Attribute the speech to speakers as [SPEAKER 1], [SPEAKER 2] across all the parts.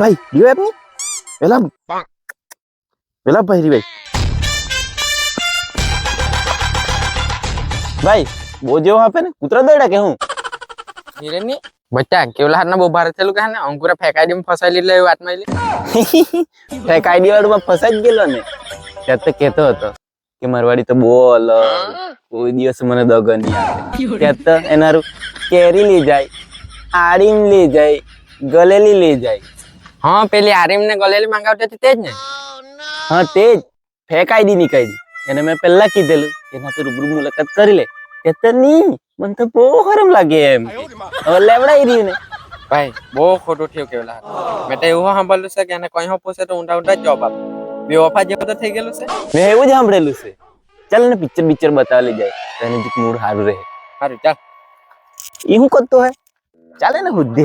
[SPEAKER 1] ભાઈ આપની પેલા પેલા ભાઈ ભાઈ ભાઈ બહુ જેવો આપે ને. કૂતરા દોડ્યા કે હું?
[SPEAKER 2] હિરેની બચ્ચા કેવલા હાથના બહુ ભારે થયેલું કે ને? અંકુરા ફેંકાઈ દે ફસાઈ એટલે વાતમાં
[SPEAKER 1] ફેંકાઈ દીવાડમાં ફસાઈ જ ગયેલો ને. ત્યાં તો કેતો હતો કે મારવાડી તો બહુ અલગ કોઈ દિવસ મને દગો નહીં આવે ત્યાં તો એનારું કેરી લઈ જાય આડીમ લઈ જાય ગલેલી લઈ જાય.
[SPEAKER 2] હા પેલી આરીમ ને ગલેલી માંગાવતી હતી તે જ ને?
[SPEAKER 1] હા તે જ. ફેંકાઈ દી. નીકાળી એને મેં પહેલા કીધેલું એના તો રૂબરૂ મુલાકાત કરી લે. તે તો નહીં મને તો બહુ હરમ લાગે એમ. હવે લેવડાઈ રહ્યું ને.
[SPEAKER 2] ભાઈ બહુ ખોટું થયું કેવલા મેં તો એવું સાંભળ્યું છે કે એને કઈ પૂછે તો ઊંડા ઊંડા જોબ જવાબ આપે. બે વફા જેવો તો થઈ ગયેલું છે?
[SPEAKER 1] મેં એવું જ સાંભળેલું છે. ચાલ ને પિક્ચર પિક્ચર બતાવી લઈ જાય. એને જીક મૂડ સારું રહે.
[SPEAKER 2] સારું ચાલ.
[SPEAKER 1] એ હું કરતો હે ચાલે ને બુદ્ધિ.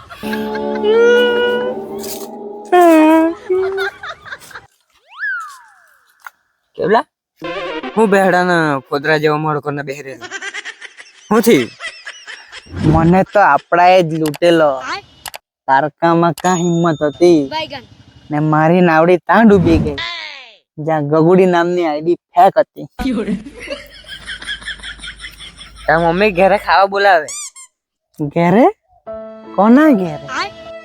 [SPEAKER 2] કેવલા? હું બેહડાના ફોદરા જેવા મોડ કરીને બેહી હું થી
[SPEAKER 1] મને તો આપણાએ જ લૂટેલો. તારકામાં કા હિંમત હતી? ને મારી નાવડી ત્યાં ડૂબી ગઈ. જ્યાં ગગુડી નામની આઈડી ફેક હતી.
[SPEAKER 2] તાર મમ્મી ઘરે ખાવા બોલાવે.
[SPEAKER 1] ઘરે? કોના ઘેરે?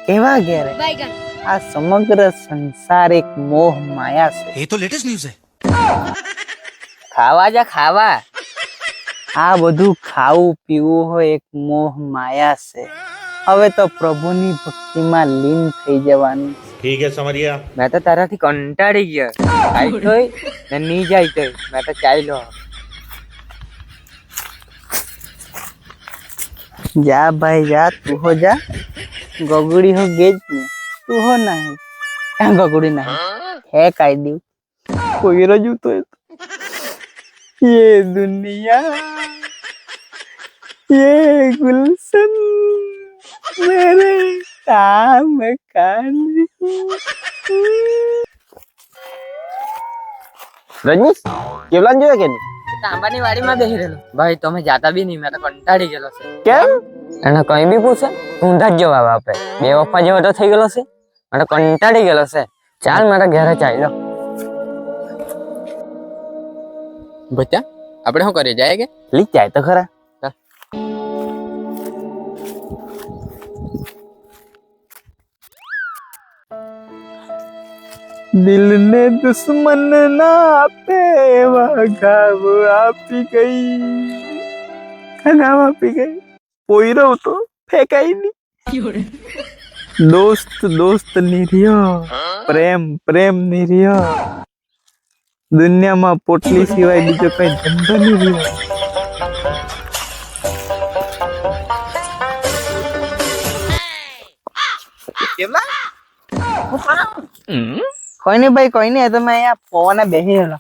[SPEAKER 1] કેવા ઘેર આ સમગ્ર સંસાર એક મોહ માયા છે
[SPEAKER 3] એ તો લેટેસ્ટ ન્યૂઝ છે
[SPEAKER 2] ખાવા જા ખાવા
[SPEAKER 1] આ બધું ખાવું પીવું હોય એક મોહ માયા છે હવે તો પ્રભુની ભક્તિમાં લીન થઈ જવાનું
[SPEAKER 3] ઠીક હે સમરિયા
[SPEAKER 2] મેં તો તારાથી કંટાળી ગયો આઈ તોય ને ની જાય તોય મેં તો ચાલ્યો
[SPEAKER 1] જા ભાઈ જા તું હો જા ગગુડી હો ગેજ ને તું હો નહીં ક્યાં ગગુડી નહીં હે કાઈ દઉં કોઈ રજૂ તો ये दुनिया ये गुलशन मेरे काम का રજનીશ કેવલાન જોયા કે નહીં
[SPEAKER 2] તાંબાની વાડીમાં બેસી રહેલો ભાઈ તમે જાતા બી નહીં મેં તો કંટાળી ગયેલો છે
[SPEAKER 1] કેમ
[SPEAKER 2] એને કઈ બી પૂછે ઊંધા જ જવાબ આપે બે વફા જેવો તો થઈ ગયેલો છે મને કંટાળી ગયેલો છે ચાલ મારા ઘરે ચાલ્યો બચ્ચા આપણે શું કરીએ જાય કે
[SPEAKER 1] લીક જાય તો ખરા દિલ ને દુશ્મન ના આપે એવા ઘાવ આપી ગઈ ઘાવ આપી ગઈ પોઈરો તો ફેંકાઈ ની દોસ્ત દોસ્ત નિર્યો પ્રેમ પ્રેમ નિર્યો દુનિયામાં પોટલી સિવાય બીજો કઈ ધંધો નહીં રહ્યો કોઈ નહીં ભાઈ કોઈ નહીં તમે અહીંયા પવને બેસી રહેલો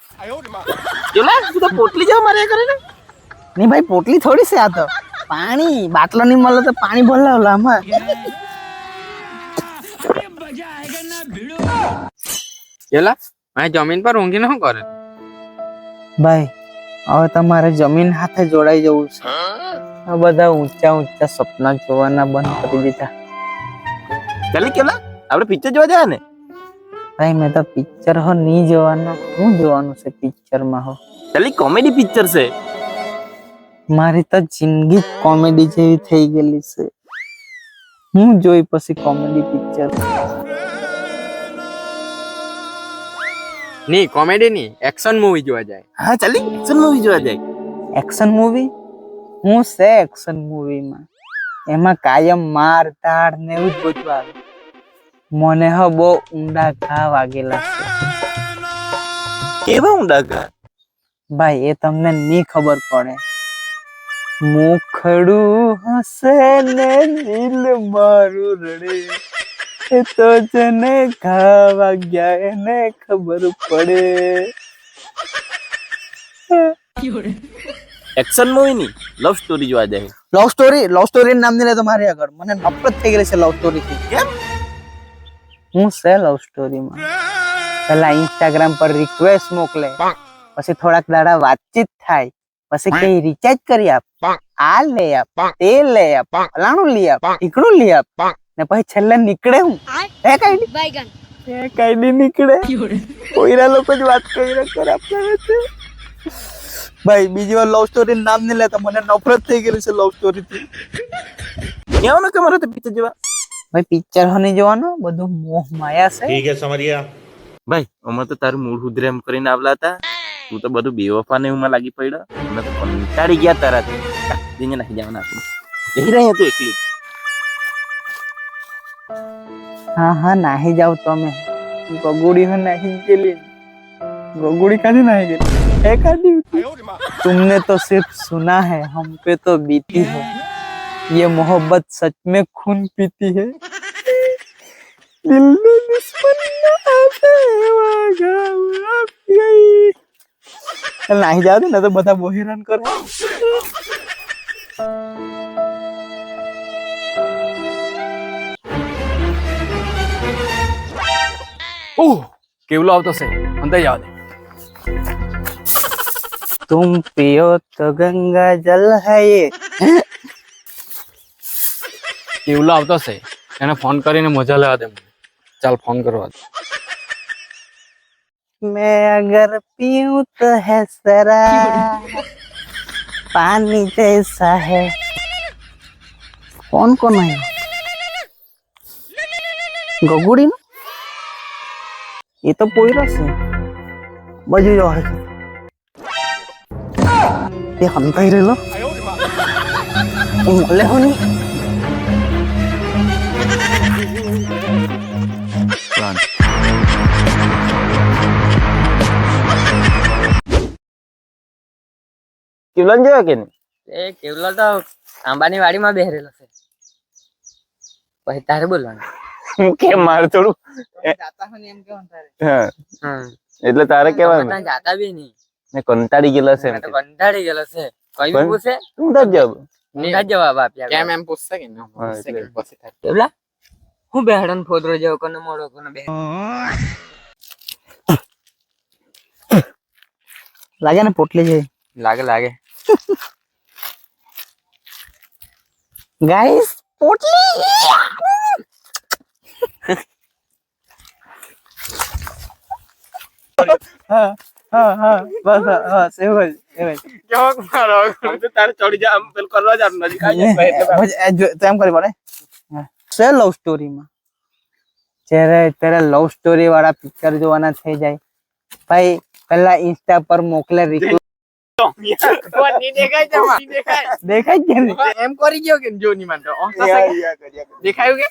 [SPEAKER 1] કેલા તું તો પોટલી જેવા માર્યા કરે ને નહીં ભાઈ પોટલી થોડી છે આ તો પાણી બાટલો નહીં મળે તો પાણી ભરાવલો આમાં
[SPEAKER 2] એલા આ જમીન પર ઊંઘી ન કરે.
[SPEAKER 1] ભાઈ હવે તમારે જમીન હાથે જોડાઈ જવું છે. આ બધા ઊંચા ઊંચા સપના જોવાના બંધ કરી દીધા. ચાલી કેલા આપણે પિક્ચર જોવા જાય ને? ભાઈ મેં તો પિક્ચર હો નહીં જોવાનો. હું જોવાનું છે પિક્ચરમાં હો. ચાલી કોમેડી પિક્ચર છે. મારી તો જિંદગી કોમેડી જેવી થઈ ગયેલી છે. હું જોઈ પછી કોમેડી
[SPEAKER 2] પિક્ચરની કોમેડી ની એક્શન મૂવી જોવા જાય.
[SPEAKER 1] હા ચાલી એક્શન મૂવી જોવા જાય. એક્શન મૂવી હું છે એક્શન મૂવીમાં એમાં કાયમ માર ધાડ ને એવું જ બધું આવે. મને હ બહુ ઊંડા ઘા વાગેલા છે. કેવા ઊંડા ઘા? ભાઈ એ તમને ની ખબર પડે. મુખડું હસે ને દિલ મારું રડે. એ તો જને ખાવા ગયા એને ખબર પડે.
[SPEAKER 4] એક્શન મૂવી ની? લવ સ્ટોરી જોવા જાય.
[SPEAKER 1] લવ સ્ટોરી લવ સ્ટોરી નામ નહીં લે તમારી આગળ. મને નફરત થઈ ગઈ છે લવ સ્ટોરી થી.
[SPEAKER 4] કેમ?
[SPEAKER 1] હું છે લવ સ્ટોરીમાં પેલા ઇન્સ્ટાગ્રામ પર રિક્વેસ્ટ મોકલે. પછી થોડાક દાડા વાતચીત થાય. પછી કઈ રિચાર્જ કરી આપ? આ લઈ આપ તે લઈ આપ ફલાણું લઈ આપ ઈકડું લઈ આપ. ને પછી છેલ્લે નીકળે હું? હે કઈ કઈ ની નીકળે? કોઈરા લોકો જ વાત કરી કરે આપણે છે. ભાઈ બીજી વાર લવ સ્ટોરી નામ નહીં લેતા. મને નફરત થઈ ગયેલી છે લવ સ્ટોરી થી.
[SPEAKER 4] કેવાનું કે મારે પિક્ચર જેવા?
[SPEAKER 1] ભાઈ પિક્ચર હને જોવાનું. બધું મોહ માયા છે.
[SPEAKER 3] ઠીક છે સમરિયા.
[SPEAKER 4] ભાઈ અમે તો તારું મૂળ ઉદ્રેમ કરીને આવલા હતા. તું તો બધું બેવફા ને એમાં લાગી પડ્યો અમે તો કંટાળી ગયા તારા જઈને નાખી જવાના આપણે જઈ રહ્યા તું એકલી
[SPEAKER 1] હા હા નાહી જાવ તમે ગગુડી में नहीं गेली गगुड़ी कादी नहीं गेली है कादी तुमने तो सिर्फ सुना है हम पे तो बीती है ये मोहब्बत सच में खून पीती है दिल में दुश्मन ना आते वागा आप गई નહીં જાવ ને તો બધા બહુ હેરાન કરે
[SPEAKER 5] ઓહ કેવલો આવતો છે અંદર જવા દે
[SPEAKER 1] तुम पियो तो गंगा जल है ये
[SPEAKER 5] કેવલો આવતો છે એને ફોન કરીને મજા લેવા દે મને ચાલ ફોન કરવા દે
[SPEAKER 1] मैं अगर पीऊ तो है सरा। पानी जैसा है। कौन कौन है? गगुड़ी ना? ये तो पोईरा से बजू जोहर ये हम तो रहे रह लो मोले होनी
[SPEAKER 4] કિલોન જોયો કે નહીં?
[SPEAKER 2] એ કેવલો તો આંબાની વાડીમાં બેહરેલો છે. પછી તારે બોલવાનું?
[SPEAKER 4] કેમ મારે થોડું હા. એટલે તારે કેવાનું?
[SPEAKER 2] જાતા બી નહીં.
[SPEAKER 4] ને કંટાળી ગયેલો છે
[SPEAKER 2] કંટાળી ગયેલો છે. કઈ બી પૂછે?
[SPEAKER 4] તું જ જવાબ?
[SPEAKER 2] ઊંધા જવાબ આપ્યા
[SPEAKER 5] કેમ. એમ પૂછશે કે ના પૂછશે કે પછી થાય.
[SPEAKER 2] કેવલા? હું બેહડન ફોદરો જેવો કોને મોડો કોને બે
[SPEAKER 1] લાગે ને પોટલી છે
[SPEAKER 2] લાગે લાગે.
[SPEAKER 1] ગાઈસ પોટલી હા હા હા બસ હા, હા એવો જ એવો જ
[SPEAKER 4] તારે ચડી જા આમ પેલું કરવા જા નજીક
[SPEAKER 1] પછી એ જો- તો એમ કરી પડે છે લવ સ્ટોરીમાં જ્યારે ત્યારે લવ સ્ટોરી વાળા પિક્ચર જોવાના થઈ જાય ભાઈ પેલા ઇન્સ્ટા પર મોકલે રિક્વેસ્ટ દેખાય?
[SPEAKER 5] એમ કરી ગયો કે જો ની માટે દેખાયું કે